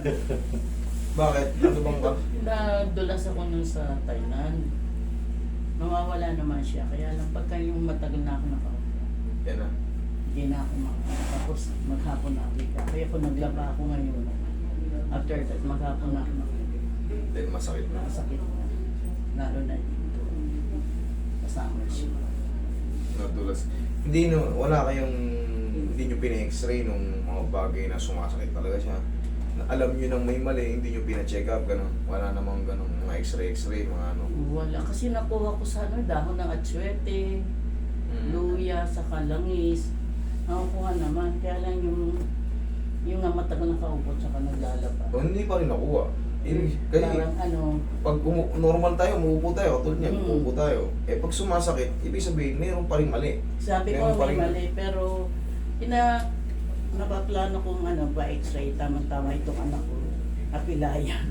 Bakit? Ano bang ka? Nadulas ako nun sa Thailand. Nawawala naman siya. Kaya lang pagka yung matagal na ako nakaupo, Yan na. hindi na ako makaupo. Tapos maghapon na ulit. Kaya kung naglaba ako ngayon, after that, maghapon na ako nakaupo. Then masakit na. Nakasakit na. Lalo na dito. Kasama siya. Nadulas. Hindi no, wala kayong hindi nyo pina-x-ray nung mga bagay na sumasakit talaga siya. Na alam nyo nang may mali, hindi nyo pina-check up, gano'n. Wala namang gano'n, mga x-ray, x-ray, mga ano. Wala. Kasi nakuha ko sa ano, dahon ng atswete, Mm. luya, saka langis. Nakukuha naman. Kaya lang yung yung nga matagal nakaupo tsaka naglalaba. O, hindi pa rin nakuha. In, kasi Parang ano, pag umu- normal tayo, umuupo tayo, katulad niya, Mm. umuupo tayo. Eh pag sumasakit, ibig sabihin, mayroon pa rin mali. sabi ko may mali, pero ina napaplano kong ano, ba x-ray, tama-tama itong anak ko. Apilayan.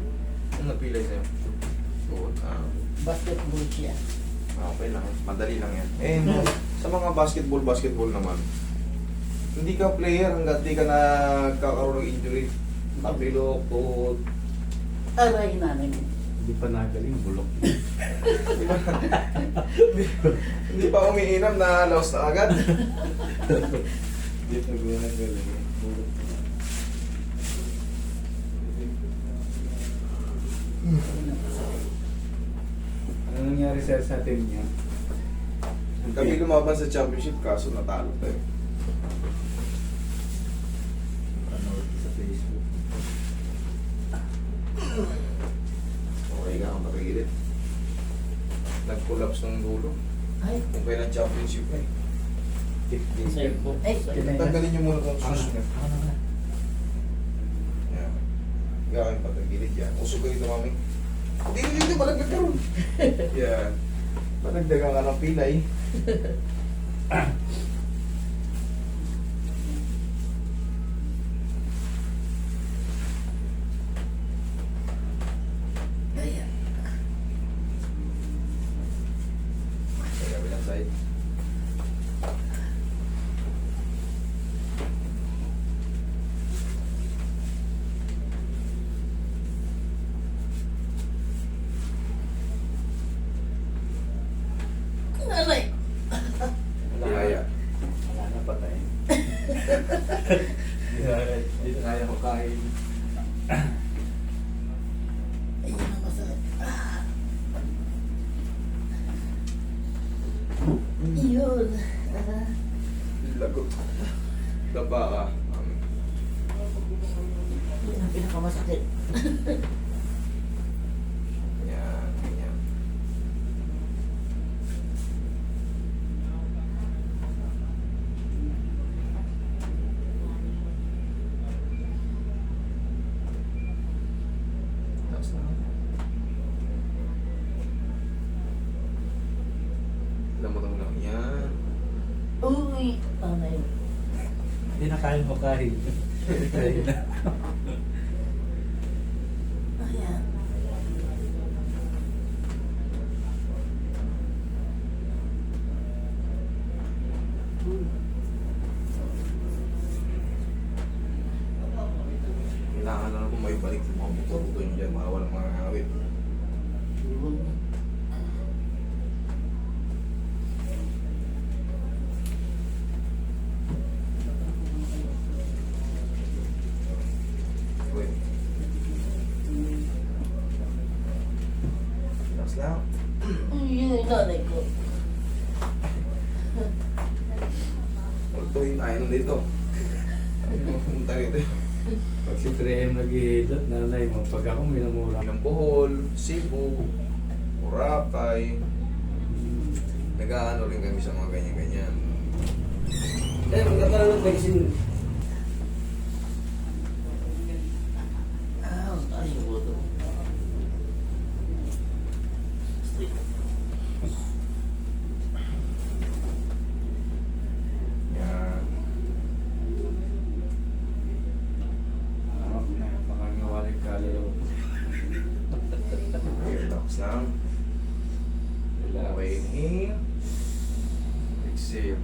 Ano napilay sa'yo? Good. Ah, Basketball siya. okay lang. Madali lang yan. Eh, no, sa mga basketball, basketball naman, hindi ka player hanggat di ka nagkakaroon ng injury. Tapilok, tuhod. Aray nanay mo. Hindi pa nagaling, bulok. Hindi pa umiinom na lost na agad. Hindi pa nagaling, bulok. Ano nangyari sir sa team niya? Kami lumaban sa championship kaso natalo tayo. Ano sa Facebook? Okay ka ang pakikilit. Nag-collapse ng dulo. Ay, Kung kailan championship na eh. Sa po. Ay, Tanggalin niyo muna kung sus niyo. Yan. Gawin pa tagilid yan. Usog kayo mami. Hindi, hindi, hindi. Malaglag ka ron. Yan. Panagdagan ka ng pilay. Ayan. Sa kabilang side. Aray. Kaya. Wala na patay. Hindi na, kaya. Ayun ang masakit. Ah. Yun. Ah. Lagot. Daba ka. Yun ang pinakamasakit. yan. Ganyan. Tapos na. Lamang lang. Yan. Uy. Anay. Hindi na kaya makain. Ayan. Kailangan na naman may balik sa mga buto-buto nyo dyan. Para walang mga awit. Yun. Lang. Yun yung nanay ko. Ultuhin tayo nun dito. Pumunta rito. Pag si 3M nag-ihilot, nanay mo, pag ako minamura. Ng Bohol, Cebu, Boracay. Nag-aano rin kami sa mga ganyan-ganyan. Eh, magkakaroon ng vaccine. Ah, tayo ko to. Yan. Harap na, baka ngawalik ka lalo. Relax lang. Okay, inhale. Exhale.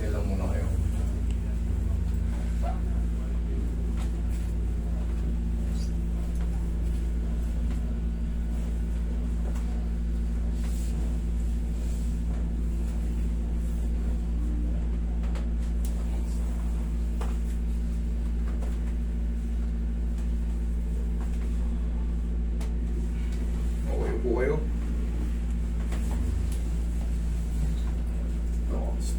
Kaya lang muna kayo. Okay po kayo. Relax.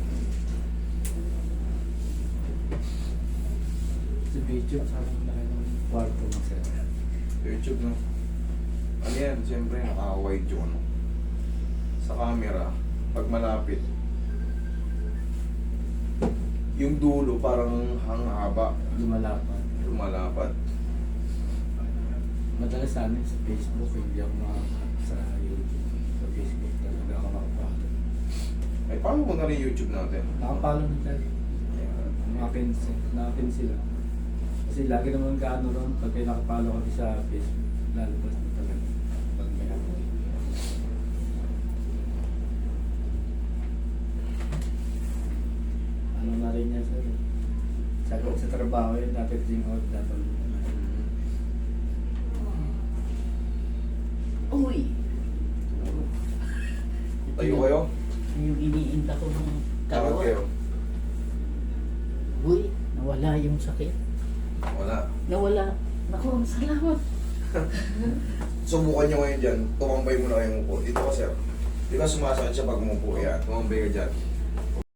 Sa video, sabi na kayo ng kwarto mo sir. YouTube no. Ano yan, siyempre naka-wide yung ano. Sa camera, pag malapit, yung dulo parang hangaba, Lumalapan. lumalapat. Madalas sa amin sa Facebook, hindi ako makaka sa YouTube. Sa Facebook talaga ako makapalo. Ay, paano ko na rin YouTube natin? Nakapalo na tayo. Umakin, umakin sila. Kasi lagi naman kaano ron, pag may nakapalo kami sa Facebook, lalabas na talaga. Pag may ako. Ano na rin yan sir? Sa, sa trabaho yun, dapat yung out dapat. Uy! Tayo kayo? Yung iniinta ko ng Tawag kayo? karoon. Uy, nawala yung sakit. Wala. Nawala. Naku, salamat. Subukan nyo ngayon dyan. Tumambay muna kayong upo. Dito ka, sir. Di ba sumasakit siya pag umupo? Yan. Tumambay ka dyan.